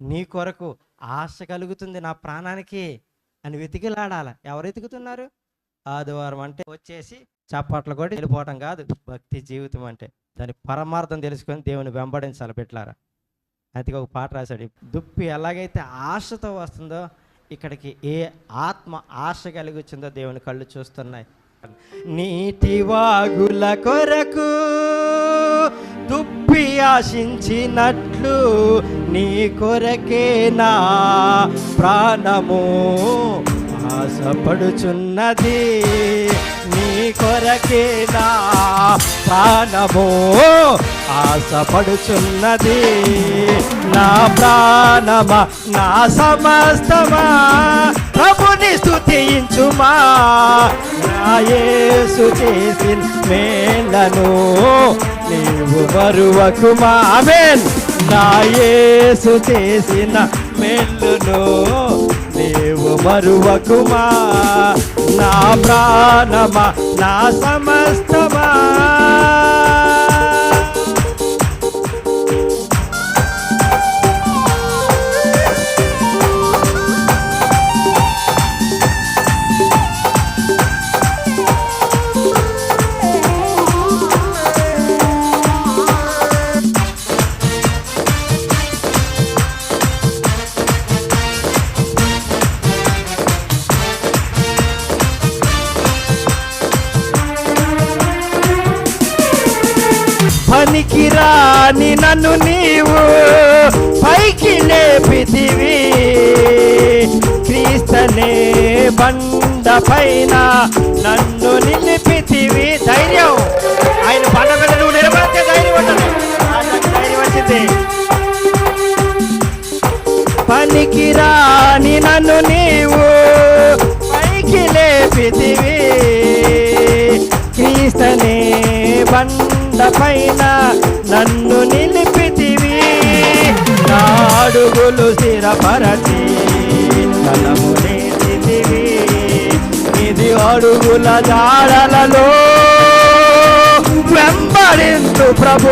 నీ కొరకు ఆశ కలుగుతుంది నా ప్రాణానికి అని వెతికిలాడాల. ఎవరు వెతుకుతున్నారు? ఆదివారం అంటే వచ్చేసి చప్పట్లు కూడా వెళ్ళిపోవటం కాదు భక్తి జీవితం అంటే. దాని పరమార్థం తెలుసుకొని దేవుని వెంబడించాలి పెట్టారా అందుకే ఒక పాట రాశాడు. దుప్పి ఎలాగైతే ఆశతో వస్తుందో ఇక్కడికి ఏ ఆత్మ ఆశ కలిగి దేవుని కళ్ళు చూస్తున్నాయి. నీటి వాగుల కొరకు దుప్పి ఆశించినట్లు నీ కొరకే నా ప్రాణము. ఆశపడుచున్నది నీ కొరకే నా ప్రాణము. ఆశపడుచున్నది నా ప్రాణమా నా సమస్తమా. ప్రభుని స్థుతించుమా నా యేసు చేసిన మేలను నీవు మరువకుమా. ఆమెన్. నా యేసు చేసిన మేలును మరువకుమా? నా ప్రాణమా? నా సమస్తమా? పనికి రాని నన్ను నీవు పైకి లేపితివి. క్రీస్తనే బండ పైన నన్ను నిలిపితివి. ధైర్యం! ఆయన బండ మీద నువ్వు నిలబడితే ధైర్యం ఉంటుంది. ధైర్యం వచ్చింది. పనికి రాని నన్ను నీవు పైకి లేపితివి. క్రీస్తనే బండ పైన నన్ను నిలిపితివి. నా అడుగులు స్థిరపరచి తలము నేర్చితివి. ఇది అడుగుల జాడలలో వెంబడింతు ప్రభు.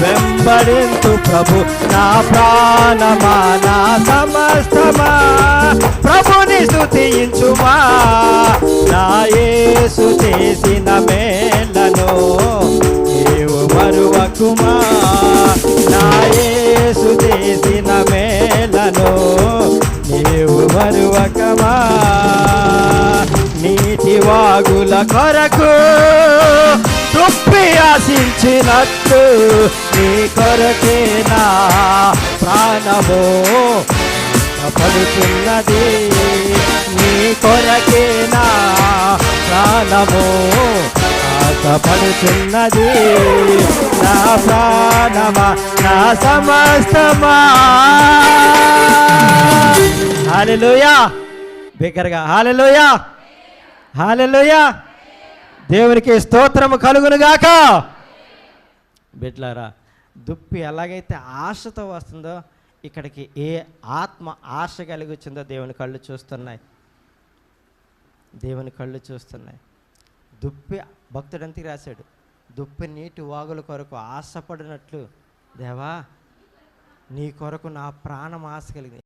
వెంబడింతు ప్రభు. నా ప్రాణమా నా సమస్తమా. ప్రభుని స్థుతించుమా నా యేసు మరువకుమా నా చేసిన మేలను నీవు మరువకమా? నీటి వాగుల కొరకు తృప్తి ఆశించినట్టు నీ కొరకే నా ప్రాణము పడుతున్నది నీ కొరకే నా ప్రాణము ఆశపడుతున్నది నా సమస్తమా. హాలెలూయా బిగ్గరగా హాలెలూయా హాలెలూయా దేవునికి స్తోత్రము కలుగును గాక. బిడ్లారా దుప్పి ఎలాగైతే ఆశతో వస్తుందో ఇక్కడికి ఏ ఆత్మ ఆశ కలిగి వచ్చిందో దేవుని కళ్ళు చూస్తున్నాయి. దేవుని కళ్ళు చూస్తున్నాయి. దుప్పి భక్తుడంతికి రాశాడు. దుప్పి నీటి వాగుల కొరకు ఆశపడినట్లు దేవా నీ కొరకు నా ప్రాణం ఆశ కలిగింది.